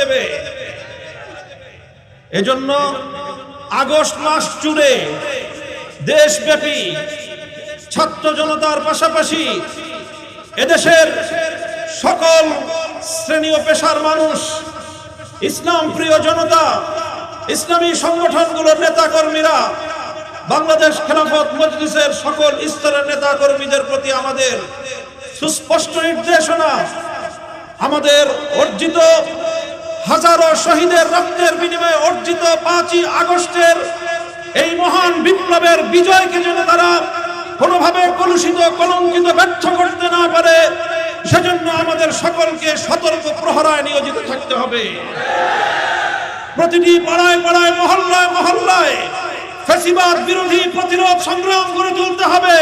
দেবে। এজন্য আগস্ট মাস জুড়ে দেশব্যাপী ছাত্র জনতার পাশাপাশি এদেশের সকল শ্রেণি ও পেশার মানুষ, ইসলাম প্রিয় জনতা, ইসলামী সংগঠনগুলোর নেতা কর্মীরা বাংলাদেশ খেলাফত মজলিসের সকল স্তরের নেতা কর্মীদের প্রতি আমাদের সুস্পষ্ট নির্দেশনা, আমাদের অর্জিত হাজারো শহীদের রক্তের বিনিময়ে অর্জিত পাঁচই আগস্টের এই মহান বিপ্লবের বিজয়কে যেন তারা কোনোভাবে কলুষিত, কলঙ্কিত, ব্যর্থ করতে না পারে, সেজন্য আমাদের সকলকে সতর্ক প্রহরায় নিয়োজিত থাকতে হবে। প্রতিটি পাড়ায় পাড়ায়, মহল্লায় মহল্লায় ফেসিবাদ বিরোধী প্রতিরোধ সংগ্রাম গড়ে তুলতে হবে।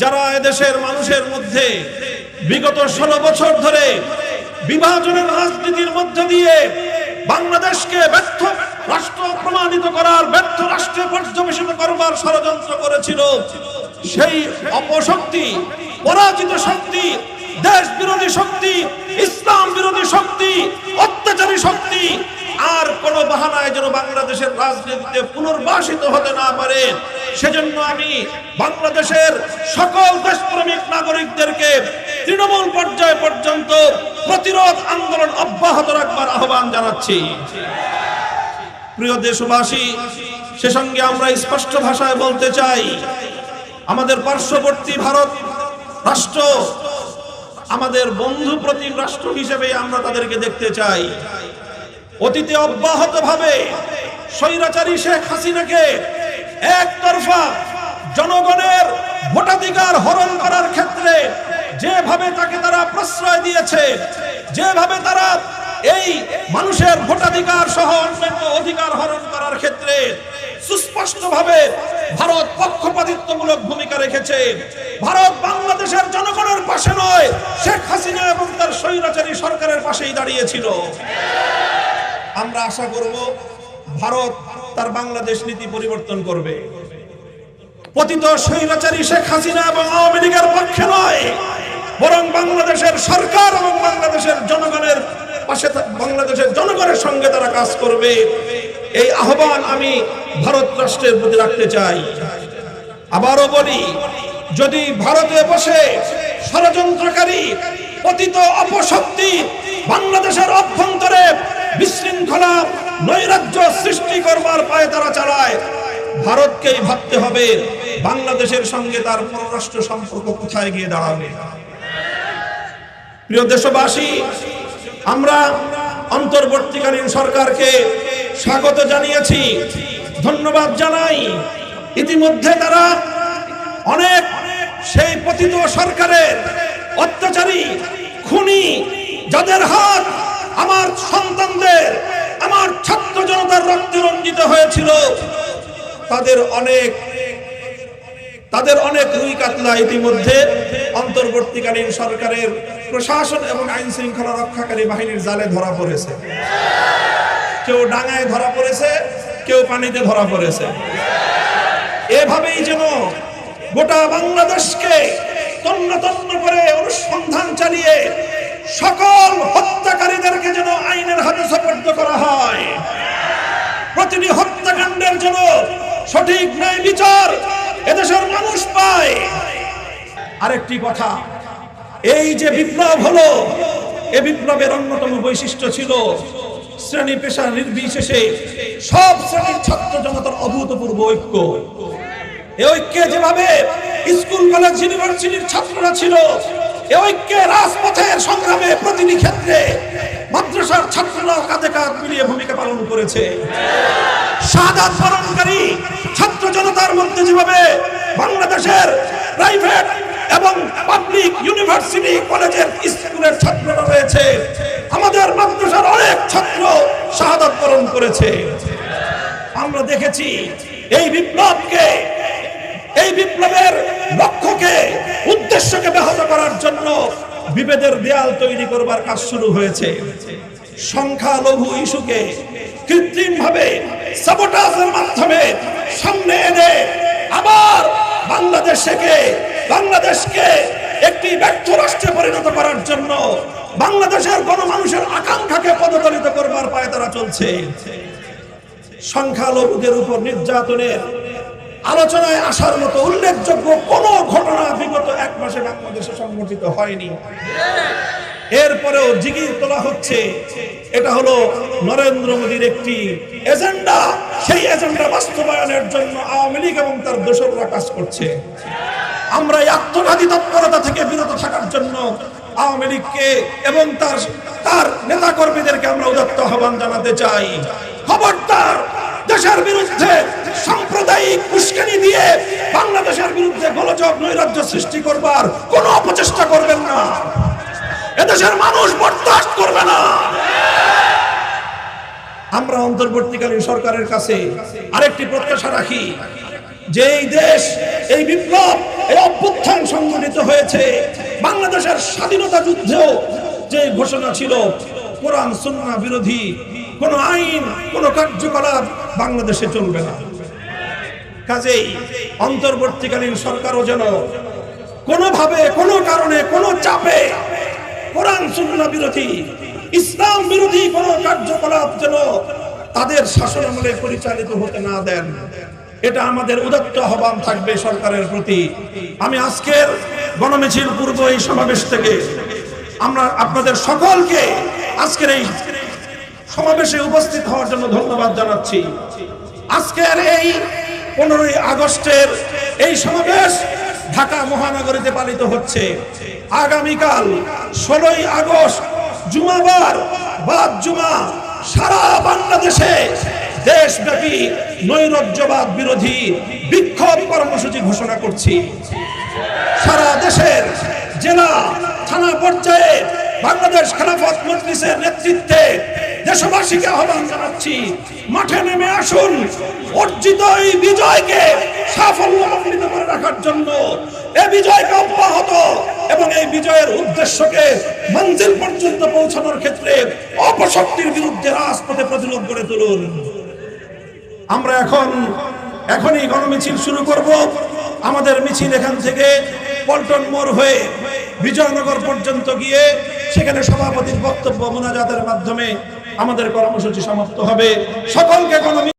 যারা এদেশের মানুষের মধ্যে বিগত ষোলো বছর ধরে বিভাজনের রাজনীতির মধ্য দিয়ে বাংলাদেশকে ব্যর্থ, রাষ্ট্র প্রমাণিত করার ব্যর্থ রাষ্ট্রে পর্যবেসিত করবার ষড়যন্ত্র করেছিল। সেই অপশক্তি, পরাজিত শক্তি, দেশ বিরোধী শক্তি, ইসলাম বিরোধী শক্তি, অত্যাচারী শক্তি, আর কোন বাহানায় যেন বাংলাদেশের রাজনীতিতে পুনর্বাসিত হতে না পারে। সেজন্য আমি বাংলাদেশের সকল দেশপ্রেমিক নাগরিকদেরকে তৃণমূল পর্যায় পর্যন্ত প্রতিরোধ আন্দোলন অব্যাহত রাখবার আহ্বান জানাচ্ছি। প্রিয় দেশবাসী, সে সঙ্গে আমরা স্পষ্ট ভাষায় বলতে চাই, আমাদের পার্শ্ববর্তী ভারত রাষ্ট্র, আমাদের বন্ধু প্রতিম রাষ্ট্র হিসেবে আমরা তাদেরকে দেখতে চাই। অতীতে অব্যাহত ভাবে স্বৈরাচারী শেখ হাসিনাকে একতরফা জনগণের ভোটাধিকার হরণ করার ক্ষেত্রে যেভাবে তাকে তারা প্রশ্রয় দিয়েছে, যেভাবে তারা এই মানুষের ভোটাধিকার সহ অন্যান্য অধিকার হরণ করার ক্ষেত্রে সুস্পষ্টভাবে ভারত পক্ষপাতিত্বমূলক ভূমিকা রেখেছে। ভারত বাংলাদেশের জনগণের পাশে নয়, শেখ হাসিনা এবং তার স্বৈরাচারী সরকারের পাশেই দাঁড়িয়েছিল। আমরা আশা করব ভারত তার বাংলাদেশ নীতি পরিবর্তন করবে। পতিত স্বৈরাচারী শেখ হাসিনা এবং আওয়ামী লীগের পক্ষে নয়। বরং বাংলাদেশের সরকার এবং বাংলাদেশের জনগণের পাশে বাংলাদেশের জনগণের সঙ্গে তারা কাজ করবে। এই আহ্বান আমি ভারত রাষ্ট্রের প্রতি রাখতে চাই। আবারও বলি, যদি ভারতে বসে ষড়যন্ত্রকারী, পতিত অপশক্তি বাংলাদেশের অভ্যন্তরে বিশৃঙ্খলা, নৈরাজ্য সৃষ্টি করবার পায়ে তারা চালায়, ভারতকেই ভাবতে হবে, বাংলাদেশের সঙ্গে তার পররাষ্ট্র সম্পর্ক কোথায় গিয়ে দাঁড়াবে? প্রিয় দেশবাসী, আমরা অন্তর্বর্তীকালীন সরকারকে স্বাগত জানিয়েছি, ধন্যবাদ জানাই। ইতিমধ্যে তারা অনেক সেই পতিত সরকারের অত্যাচারী খুনি, যাদের হাত আমার সন্তানদের, আমার ছাত্র জনতার রক্তে রঞ্জিত হয়েছিল, তাদের অনেক তাদের অনেক রুই কাতলা ইতিমধ্যে অন্তর্বর্তীকালীন সরকারের প্রশাসন এবং আইন শৃঙ্খলা রক্ষাকারী বাহিনীর জালে ধরা পড়েছে। কেউ ডাঙায় ধরা পড়েছে, কেউ পানিতে ধরা পড়েছে। এভাবেই যেন গোটা বাংলাদেশকে তন্ন তন্ন করে অনুসন্ধান চালিয়ে সকল হত্যাকারীদেরকে যেন আইনের হাতে সোপর্দ করা হয়। প্রতিটি হত্যাকাণ্ডের জন্য সঠিক ন্যায় বিচার এদেশের মানুষ পায়। আরেকটি কথা, এই যে বিপ্লব হলো, এ বিপ্লবের অন্যতম বৈশিষ্ট্য ছিল শ্রেণি পেশা নির্বিশেষে সব শ্রেণির ছাত্র জনতার অভূতপূর্ব ঐক্য। এ ঐক্যে যেভাবে স্কুল, কলেজ, ইউনিভার্সিটির ছাত্ররা ছিল, এ ঐক্যে রাজপথের সংগ্রামে প্রতিটি ক্ষেত্রে মাদ্রাসার ছাত্ররা কাঁধে কাঁধ মিলিয়ে ভূমিকা পালন করেছে। সাদা ছাত্র জনতার মধ্যে যেভাবে বাংলাদেশের প্রাইভেট এবং পাবলিক ইউনিভার্সিটি কলেজের স্কুলের ছাত্ররা রয়েছে, আমাদের মাদ্রাসার অনেক ছাত্র শাহাদাত বরণ করেছে। আমরা দেখেছি এই বিপ্লবকে, এই বিপ্লবের লক্ষ্যকে, উদ্দেশ্যকে ব্যাহত করার জন্য বিভেদের দেয়াল তৈরি করবার কাজ শুরু হয়েছে। সংখ্যালঘু ইস্যুকে কৃত্রিম ভাবে সাবোটাজের মাধ্যমে সামনে এনে আবার বাংলাদেশকে বাংলাদেশকে একটি ব্যর্থ রাষ্ট্রে পরিণত করার জন্য বাংলাদেশের গণমানুষের আকাঙ্ক্ষাকে পদতলিত করবার পায়ে তারা চলছে। সংখ্যালঘুদের উপর নির্যাতনের আলোচনায় আসার মতো উল্লেখযোগ্য কোন ঘটনা বিগত এক মাসে বাংলাদেশে সংঘটিত হয়নি। এরপরেও জিগির তোলা হচ্ছে। এটা হলো নরেন্দ্র মোদীর একটি এজেন্ডা। সেই এজেন্ডা বাস্তবায়নের জন্য আওয়ামী লীগ এবং তার দোসররা কাজ করছে। আমরা আত্মঘাতী তৎপরতা থেকে বিরত থাকার জন্য আওয়ামী লীগকে এবং তার তার নেতা কর্মীদেরকে আমরা উদাত্ত আহ্বান জানাতে চাই। খবরদার, দেশের বিরুদ্ধে সাম্প্রদায়িক উস্কানি দিয়ে বাংলাদেশের বিরুদ্ধে গোলযোগ নৈরাজ্য সৃষ্টি করবার কোনো অপচেষ্টা করবেন না। এদেশের মানুষ বরদাস্ত করবে না। আমরা অন্তর্বর্তীকালীন সরকারের কাছে আরেকটি প্রত্যাশা রাখি। যে এই দেশ, এই বিপ্লব, এই অভ্যুত্থান সংগঠিত হয়েছে, বাংলাদেশের স্বাধীনতা যুদ্ধেও যে ঘোষণা ছিল, কোরআন, সুন্নাহ বিরোধী, কোন আইন, কোন কার্যকলাপ বাংলাদেশে চলবে না। কাজেই অন্তর্বর্তীকালীন সরকারও যেন কোনোভাবে, কোনো কারণে, কোনো চাপে কোরআন, সুন্নাহ বিরোধী ইসলাম বিরোধী কোন কার্যকলাপ যেন তাদের শাসন আমলে পরিচালিত হতে না দেন। এটা আমাদের উদাত্ত আহ্বান থাকবে সরকারের প্রতি। আমি আজকের গণমিছিল পূর্ব এই সমাবেশ থেকে আমরা আপনাদের সকলকে আজকের এই সমাবেশে উপস্থিত হওয়ার জন্য ধন্যবাদ জানাচ্ছি। আজকের এই পনেরোই আগস্টের এই সমাবেশ ঢাকা মহানগরীতে পালিত হচ্ছে। আগামীকাল ষোলোই আগস্ট জুমাবার, বাদ জুমা, সারা বাংলাদেশে দেশব্যাপী নৈরাজ্যবাদ বিরোধী বিক্ষোভ কর্মসূচি ঘোষণা করছি। সারা দেশের জেলা, থানা পর্যায়ে বাংলাদেশ খেলাফত মজলিসের নেতৃত্বে দেশবাসীকে আহ্বান জানাচ্ছি, মাঠে নেমে আসুন, অর্জিত এই বিজয়কে সাফল্যমণ্ডিত করে রাখার জন্য। এ বিজয়কে অব্যাহত এবং এই বিজয়ের উদ্দেশ্যকে মঞ্জিল পর্যন্ত পৌঁছানোর ক্ষেত্রে অপশক্তির বিরুদ্ধে রাজপথে প্রতিরোধ গড়ে তুলুন। আমরা এখন, এখনই গণমিছিল শুরু করব। আমাদের মিছিল এখান থেকে পল্টন মোড় হয়ে বিজয়নগর পর্যন্ত গিয়ে সেখানে সভাপতির বক্তব্য মোনাজাতের মাধ্যমে আমাদের কর্মসূচি সমাপ্ত হবে। সকলকে গণমি